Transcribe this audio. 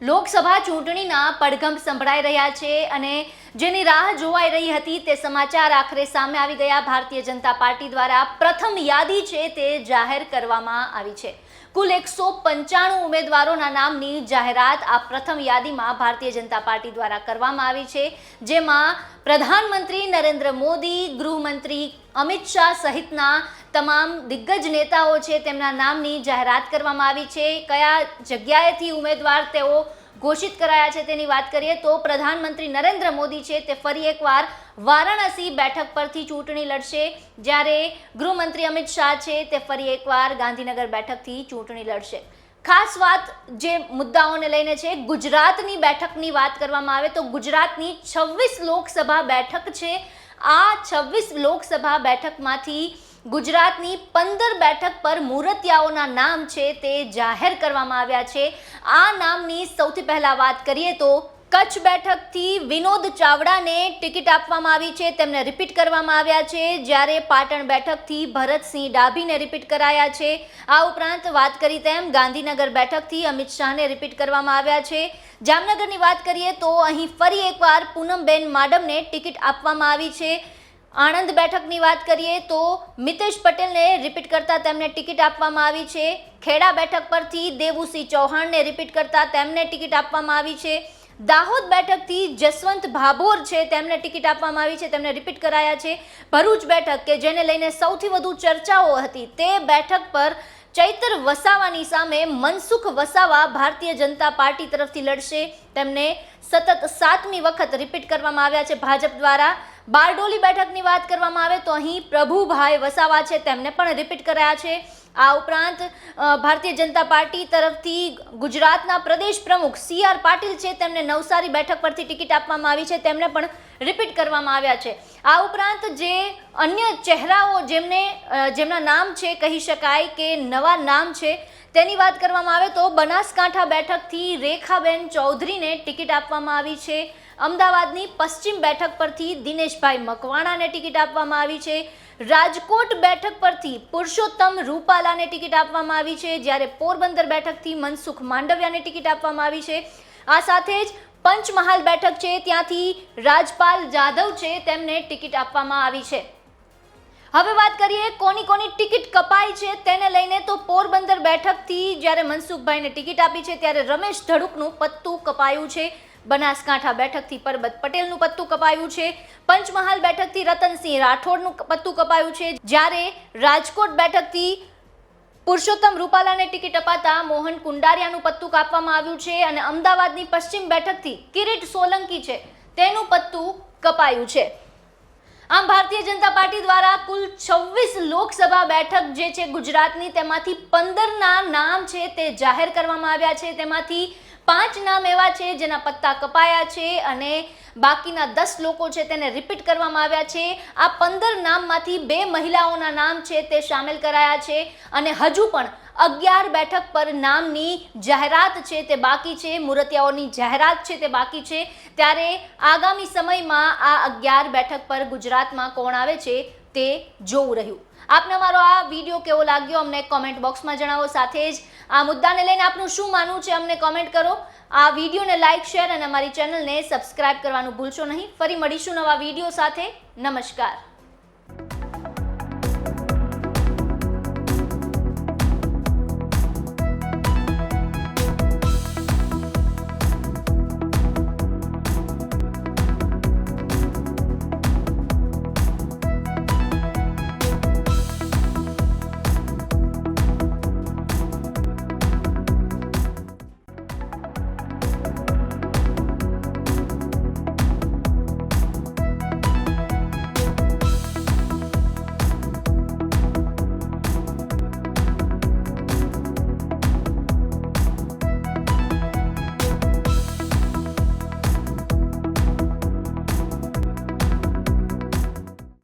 લોકસભા ચૂંટણીના પડઘમ સંભળાઈ રહ્યા છે અને જેની રાહ જોવાઈ રહી હતી તે સમાચાર આખરે સામે આવી ગયા. ભારતીય જનતા પાર્ટી દ્વારા પ્રથમ યાદી છે તે જાહેર કરવામાં આવી છે. કુલ એકસો પંચાણું ઉમેદવારોના નામની જાહેરાત આ પ્રથમ યાદીમાં ભારતીય જનતા પાર્ટી દ્વારા કરવામાં આવી છે, જેમાં પ્રધાનમંત્રી નરેન્દ્ર મોદી, ગૃહમંત્રી અમિત શાહ સહિતના તમામ દિગ્ગજ નેતાઓ છે, તેમના નામની જાહેરાત કરવામાં આવી છે. કયા જગ્યાએથી ઉમેદવાર તેઓ ઘોષિત કરાયા છે તેની વાત કરીએ તો પ્રધાનમંત્રી નરેન્દ્ર મોદી છે, તે ફરી એકવાર વારાણસી બેઠક પરથી ચૂંટણી લડશે. જ્યારે ગૃહમંત્રી અમિત શાહ છે, તે ફરી એકવાર ગાંધીનગર બેઠકથી ચૂંટણી લડશે. ખાસ વાત જે મુદ્દાઓને લઈને છે, ગુજરાતની બેઠકની વાત કરવામાં આવે તો ગુજરાતની છવ્વીસ લોકસભા બેઠક છે આ છવ્વીસ લોકસભા બેઠકમાંથી ગુજરાતની પંદર બેઠક પર મૂર્તિયાઓના નામ છે તે જાહેર કરવામાં આવ્યા છે. આ નામની સૌથી પહેલાં વાત કરીએ તો કચ્છ બેઠકથી વિનોદ ચાવડાને ટિકિટ આપવામાં આવી છે, તેમને રિપીટ કરવામાં આવ્યા છે. જ્યારે પાટણ બેઠકથી ભરતસિંહ ડાભીને રિપીટ કરાયા છે, આ ઉપરાંત વાત કરી તેમ ગાંધીનગર બેઠકથી અમિત શાહને રિપીટ કરવામાં આવ્યા છે. જામનગરની વાત કરીએ તો અહીં ફરી એકવાર પૂનમબેન માડમને ટિકિટ આપવામાં આવી છે. આણંદ બેઠકની વાત કરીએ તો મિતેશ પટેલને રિપીટ કરતા તેમને ટિકિટ આપવામાં આવી છે. ખેડા બેઠક પરથી દેવુસિંહ ચૌહાણને રિપીટ કરતા તેમને ટિકિટ આપવામાં આવી છે. દાહોદ બેઠકથી જસવંત ભાભોર છે, તેમને ટિકિટ આપવામાં આવી છે, તેમને રિપીટ કરાયા છે. ભરૂચ બેઠક કે જેને લઈને સૌથી વધુ ચર્ચાઓ હતી, તે બેઠક પર ચૈતર વસાવાની સામે મનસુખ વસાવા ભારતીય જનતા પાર્ટી તરફથી લડશે. તેમને સતત સાતમી વખત રિપીટ કરવામાં આવ્યા છે ભાજપ દ્વારા. બારડોલી બેઠકની વાત કરવામાં આવે તો અહીં પ્રભુભાઈ વસાવા છે, તેમને પણ રિપીટ કરાયા છે. આ ઉપરાંત ભારતીય જનતા પાર્ટી તરફથી ગુજરાતના પ્રદેશ પ્રમુખ સી આર પાટીલ છે. તેમને નવસારી બેઠક પરથી ટિકિટ આપવામાં આવી છે. તેમને પણ રિપીટ કરવામાં આવ્યા છે. આ ઉપરાંત જે અન્ય ચહેરાઓ જેમને જેમના નામ છે, કહી શકાય કે નવા નામ છે, તેની વાત કરવામાં આવે તો બનાસકાંઠા બેઠકથી રેખાબેન ચૌધરીને ટિકિટ આપવામાં આવી છે. અમદાવાદની પશ્ચિમ બેઠક પરથી દિનેશભાઈ મકવાણાને ટિકિટ આપવામાં આવી છે. રાજકોટ બેઠક પરથી પુરુષોત્તમ રૂપાલાને ટિકિટ આપવામાં આવી છે. જ્યારે પોરબંદર બેઠકથી મનસુખ માંડવિયાને ટિકિટ આપવામાં આવી છે. આ સાથે જ પંચમહાલ બેઠક છે, ત્યાંથી રાજપાલ જાધવ છે, તેમને ટિકિટ આપવામાં આવી છે. હવે વાત કરીએ કોની કોની ટિકિટ કપાઈ છે તેને લઈને તો પોરબંદર બેઠકથી જ્યારે મનસુખભાઈને ટિકિટ આપી છે, ત્યારે રમેશ ધડુકનું પત્તું કપાયું છે. બનાસકાંઠા બેઠકથી પરબત પટેલનું પત્તું કપાયું છે. પંચમહાલ બેઠકથી રતનસિંહ રાઠોડનું પત્તું કપાયું છે. જ્યારે રાજકોટ બેઠકથી પુરુષોત્તમ રૂપાલાને ટિકિટ અપાતા મોહન કુંડારિયાનું પત્તું કાપવામાં આવ્યું છે અને અમદાવાદની પશ્ચિમ બેઠકથી કિરીટ સોલંકી છે. તેનું પત્તું કપાયું છે. આમ ભારતીય જનતા પાર્ટી દ્વારા કુલ છવ્વીસ લોકસભા બેઠક જે છે ગુજરાતની, તેમાંથી પંદરના નામ છે તે જાહેર કરવામાં આવ્યા છે. તેમાંથી પાંચ નામ એવા છે જેના પત્તા કપાયા છે અને બાકીના દસ લોકો છે તેને રિપીટ કરવામાં આવ્યા છે. આ પંદર નામમાંથી બે મહિલાઓના નામ છે તે સામેલ કરાયા છે અને હજુ પણ અગિયાર બેઠક પર નામની જાહેરાત છે તે બાકી છે, મૂર્તિયાઓની જાહેરાત છે તે બાકી છે. ત્યારે આગામી સમયમાં આ અગિયાર બેઠક પર ગુજરાતમાં કોણ આવે છે તે જોવું રહ્યું. આપને અમારો આ વીડિયો કેવો લાગ્યો અમને કોમેન્ટ બોક્સમાં જણાવો. સાથે જ આ મુદ્દાને લઈને આપનું શું માનવું છે અમને કોમેન્ટ કરો. આ વિડીયોને લાઇક શેર અને અમારી ચેનલને સબસ્ક્રાઇબ કરવાનું ભૂલશો નહીં. ફરી મળીશું નવા વીડિયો સાથે. નમસ્કાર.